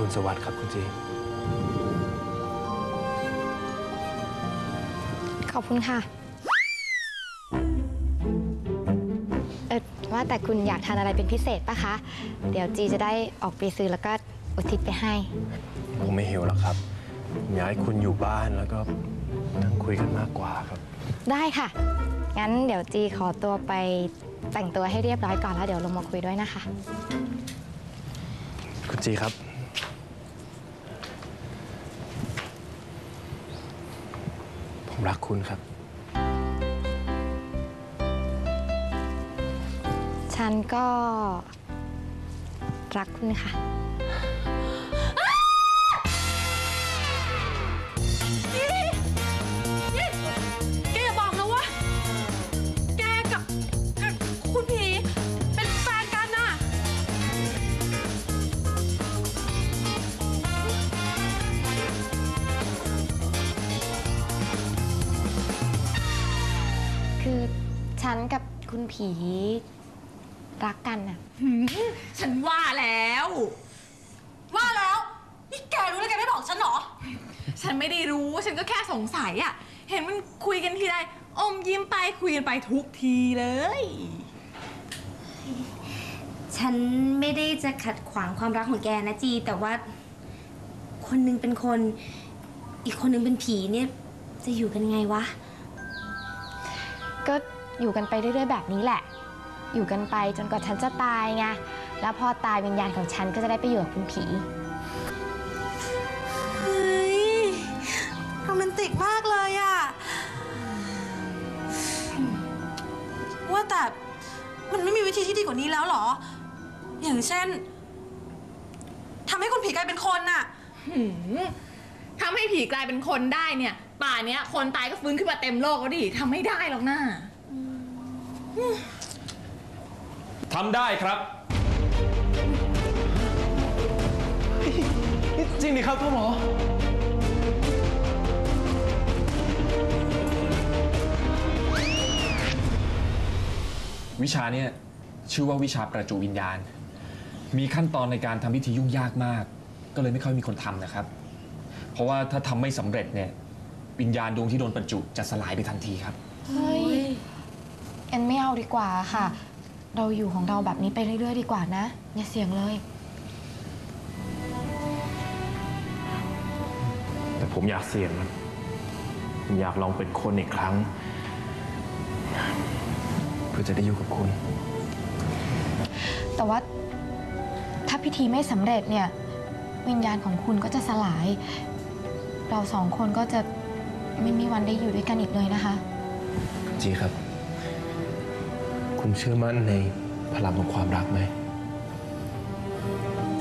รุณสวัสดิ์ครับคุณจีขอบคุณค่ะเออว่าแต่คุณอยากทานอะไรเป็นพิเศษปะคะ เดี๋ยวจีจะได้ออกไปซื้อแล้วก็อุทิศไปให้ ผมไม่หิวหรอกครับผมอยากให้คุณอยู่บ้านแล้วก็นั่งคุยกันมากกว่าครับ ได้ค่ะ งั้นเดี๋ยวจีขอตัวไปแต่งตัวให้เรียบร้อยก่อนแล้วเดี๋ยวลงมาคุยด้วยนะคะ คุณจีครับ ผม รักคุณครับ ฉันก็รักคุณค่ะ ฉันกับคุณผีรักกันน่ะฉันว่าแล้ว ว่าแล้ว นี่แกรู้แล้วแกไม่บอกฉันเหรอ ฉันไม่ได้รู้ ฉันก็แค่สงสัยอะเห็นมันคุยกันทีไรอมยิ้มไปคุยกันไปทุกทีเลย ฉันไม่ได้จะขัดขวางความรักของแกนะจี แต่ว่าคนหนึงเป็นคน อีกคนหนึงเป็นผีเนี่ย จะอยู่กันยังไงวะ ก็ อยู่กันไปเรื่อยๆแบบนี้แหละ อยู่กันไปจนกว่าฉันจะตายไง แล้วพอตายวิญญาณของฉันก็จะได้ไปอยู่กับคุณผี เฮ้ยโรแมนติกมากเลยอะว่าแต่มันไม่มีวิธีที่ดีกว่านี้แล้วเหรอ อย่างเช่นทำให้คุณผีกลายเป็นคนน่ะ หืมทำให้ผีกลายเป็นคนได้เนี่ย ป่าเนี้ยคนตายก็ฟื้นขึ้นมาเต็มโลกแล้วดิทำไม่ได้หรอกนะ ทำได้ครับ จริงดิครับพ่อหมอ วิชาเนี่ยชื่อว่าวิชาประจุวิญญาณ มีขั้นตอนในการทำพิธียุ่งยากมาก ก็เลยไม่ค่อยมีคนทำนะครับ เพราะว่าถ้าทำไม่สำเร็จเนี่ยวิญญาณดวงที่โดนประจุจะสลายไปทันทีครับ เฮ้ย เอ็นไม่เอาดีกว่าค่ะ เราอยู่ของเราแบบนี้ไปเรื่อย ๆ ดีกว่านะ อย่าเสี่ยงเลย แต่ผมอยากเสี่ยงนะผมอยากลองเป็นคนอีกครั้ง เพื่อจะได้อยู่กับคุณ แต่ว่าถ้าพิธีไม่สำเร็จเนี่ย วิญญาณของคุณก็จะสลาย เราสองคนก็จะไม่มีวันได้อยู่ด้วยกันอีกเลยนะคะ จีครับ คุณเชื่อมั่นในพลังของความรักไหม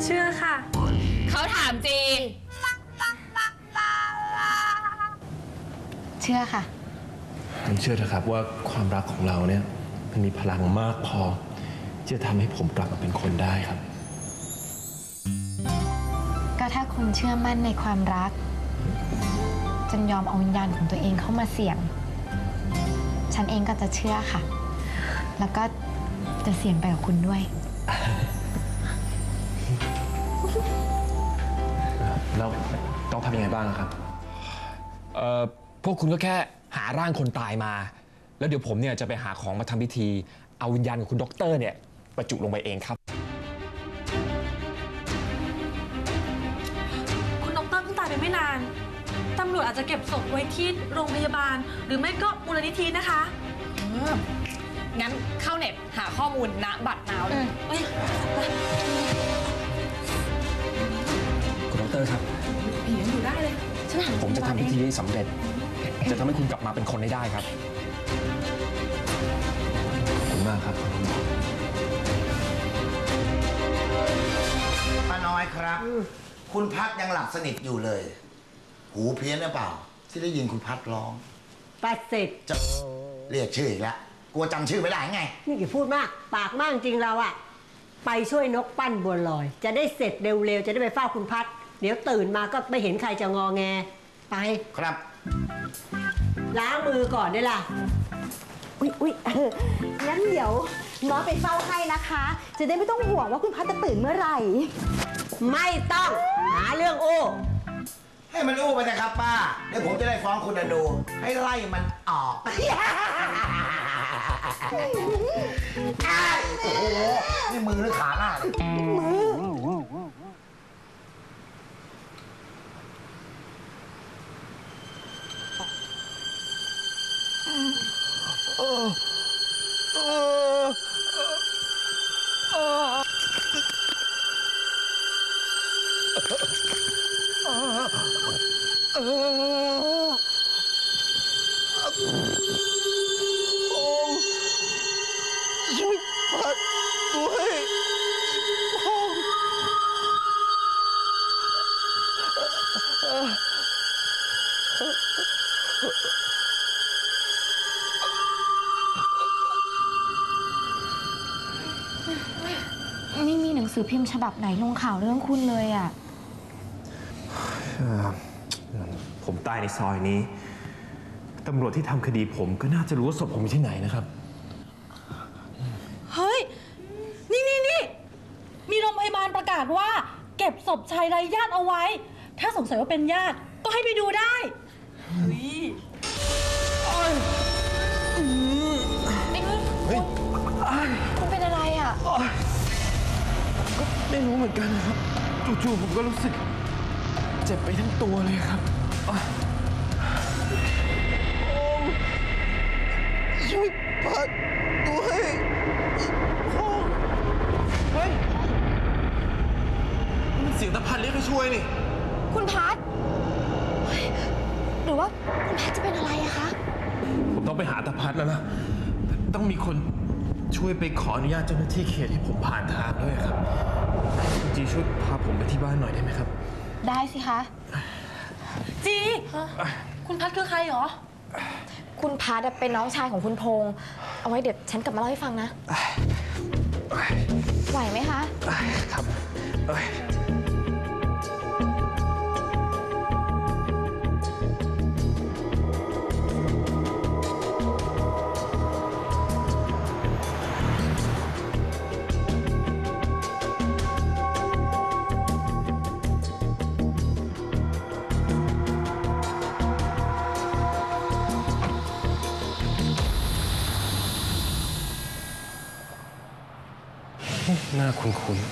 เชื่อค่ะ เขาถามจีเชื่อค่ะ ผมเชื่อเถอะครับว่าความรักของเราเนี่ยมันมีพลังมากพอ ที่จะทำให้ผมกลับมาเป็นคนได้ครับ ก็ถ้าคุณเชื่อมั่นในความรักจนยอมเอาวิญญาณของตัวเองเข้ามาเสี่ยง ฉันเองก็จะเชื่อค่ะ แล้วก็จะเสี่ยงไปกับคุณด้วย แล้วต้องทำยังไงบ้างครับ เอ่อพวกคุณก็แค่หาร่างคนตายมา แล้วเดี๋ยวผมเนี่ยจะไปหาของมาทำพิธี เอาวิญญาณของคุณด็อกเตอร์เนี่ยประจุลงไปเองครับ คุณดอกเตอรเพิ่งตายไปไม่นาน ตำรวจอาจจะเก็บศพไว้ที่โรงพยาบาล หรือไม่ก็มูลนิธินะคะ งั้นเข้าเน็ตหาข้อมูลณบัตรนาวเลยเอ้ยคุณด็อกเตอร์ครับ ผียังอยู่ได้เลยฉันหาผมจะทำพิธีให้สำเร็จ จะทำให้คุณกลับมาเป็นคนให้ได้ครับ ขอบคุณมากครับป้าน้อยครับ คุณพัดยังหลับสนิทอยู่เลย หูเพี้ยนหรือเปล่า ที่ได้ยินคุณพัดร้องปัดเสร็จจะเรียกชื่ออีกแล้วก ลัวจำชื่อไม่ได้ไง นี่กี่พูดมาก ปากมากจริงเราอะไปช่วยนกปั้นบัวลอย จะได้เสร็จเร็วๆ จะได้ไปเฝ้าคุณพัด เดี๋ยวตื่นมาก็ไม่เห็นใครจะงอแง ไป ครับ ล้างมือก่อนได้ล่ะ อุ๊ยอุ๊ยเอองั้นเดี๋ยวน้องไปเฝ้าให้นะคะ จะได้ไม่ต้องห่วงว่าคุณพัดจะตื่นเมื่อไหร่ ไม่ต้อง หาเรื่องโอ้ให้มันอู้ไปนะครับป้า เดี๋ยวผมจะได้ฟ้องคุณอนูให้ไล่มันออกอ้าย โอ้โหนี่มือหรือขาหน้าเนี่ยมือ งสือพิมพ์ฉบับไหนลงข่าวเรื่องคุณเลยอะผมตายในซอยนี้ตำรวจที่ทำคดีผมก็น่าจะรู้ว่าศพผมอยู่ที่ไหนนะครับ เฮ้ย นี่นี่นี่ มีโรงพยาบาลประกาศว่า เก็บศพชายไร้ญาติเอาไว้ ถ้าสงสัยว่าเป็นญาติ ก็ให้ไปดูได้คุณเป็นอะไรอะ ไม่รู้เหมือนกันนะครับ จู่ๆผมก็รู้สึก เจ็บไปทั้งตัวเลยครับช่วยพัดด้วยพ่อเฮ้ยมันเสียงตะพันเรียกให้ช่วยนี่ คุณพัดเฮ้ยหรือว่าคุณพัดจะเป็นอะไรอะคะ ผมต้องไปหาตะพัดแล้วนะ ต้องมีคนช่วยไปขออนุญาตเจ้าหน้าที่เขตให้ผมผ่านทางด้วยครับคุณ จีช่วยพาผมไปที่บ้านหน่อยได้ไหมครับ ได้สิคะ จี คุณพัดคือใครเหรอ คุณพัดอะเป็นน้องชายของคุณพงษ์เอาไว้เดี๋ยวฉันกลับมาเล่าให้ฟังนะ ไหวไหมคะ ครับ หน้าคุ้นๆ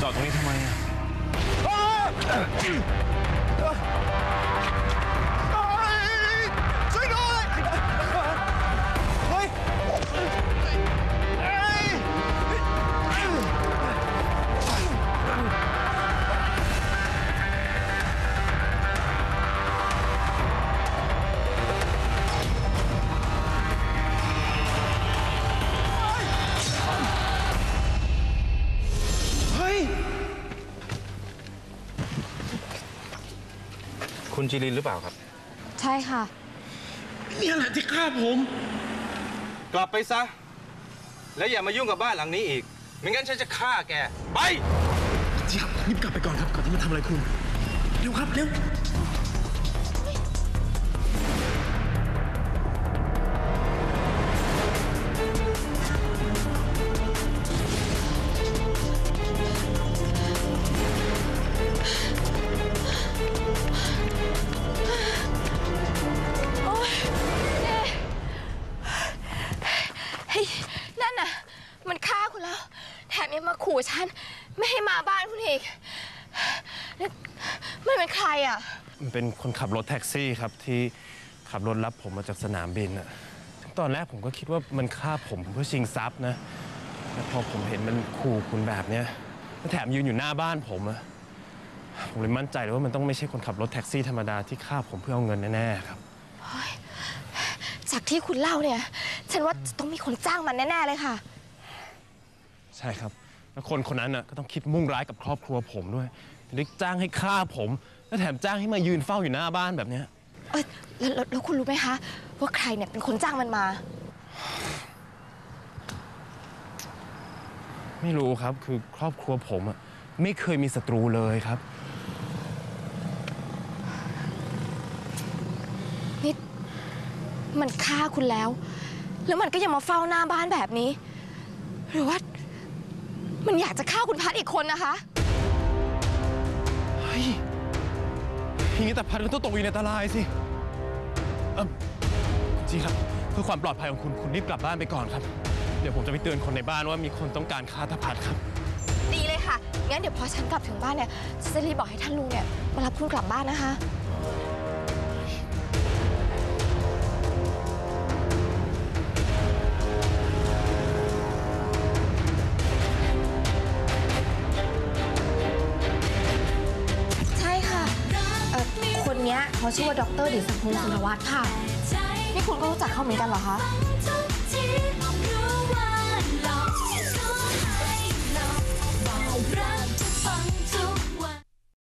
จอดตรงนี้ทำไมอะ คุณจิรินหรือเปล่าครับ ใช่ค่ะ เนี่ยแหละที่ฆ่าผม กลับไปซะ แล้วอย่ามายุ่งกับบ้านหลังนี้อีก ไม่งั้นฉันจะฆ่าแก ไป จีครับรีบกลับไปก่อนครับก่อนที่มาทำอะไรคุณ เร็วครับ เร็ว มันเป็นใครอะ มันเป็นคนขับรถแท็กซี่ครับที่ขับรถรับผมมาจากสนามบินอะตอนแรกผมก็คิดว่ามันฆ่าผมเพื่อชิงทรัพย์นะแต่พอผมเห็นมันขู่คุณแบบเนี้ยแล้วแถมยืนอยู่หน้าบ้านผมอะผมเลยมั่นใจเลยว่ามันต้องไม่ใช่คนขับรถแท็กซี่ธรรมดาที่ฆ่าผมเพื่อเอาเงินแน่ๆครับ จากที่คุณเล่าเนี่ย ฉันว่าจะต้องมีคนจ้างมันแน่ ๆ เลยค่ะ ใช่ครับ แล้วคนคนนั้นน่ะก็ต้องคิดมุ่งร้ายกับครอบครัวผมด้วยถึงได้จ้างให้ฆ่าผม แล้วแถมจ้างให้มายืนเฝ้าอยู่หน้าบ้านแบบเนี้ย เอ้ยแล้วแล้วแล้วคุณรู้ไหมคะ ว่าใครเนี่ยเป็นคนจ้างมันมา ไม่รู้ครับคือครอบครัวผมอะไม่เคยมีศัตรูเลยครับนี่มันฆ่าคุณแล้ว แล้วมันก็ยังมาเฝ้าหน้าบ้านแบบนี้ หรือว่า มันอยากจะฆ่าคุณพัดอีกคนนะคะ เฮ้ยอย่างนี้แต่พัดก็ต้องตกอยู่ในอันตรายสิเออจริงครับ เพื่อความปลอดภัยของคุณคุณรีบกลับบ้านไปก่อนครับ เดี๋ยวผมจะไปเตือนคนในบ้านว่ามีคนต้องการฆ่าตาพัดครับ ดีเลยค่ะ งั้นเดี๋ยวพอฉันกลับถึงบ้านเนี่ยฉันจะรีบบอกให้ท่านลุงเนี่ยมารับคุณกลับบ้านนะคะ เขาชื่อว่าดรดิษพงศ์สุนวัฒน์ค่ะ นี่คุณก็รู้จักเขาเหมือนกันเหรอคะ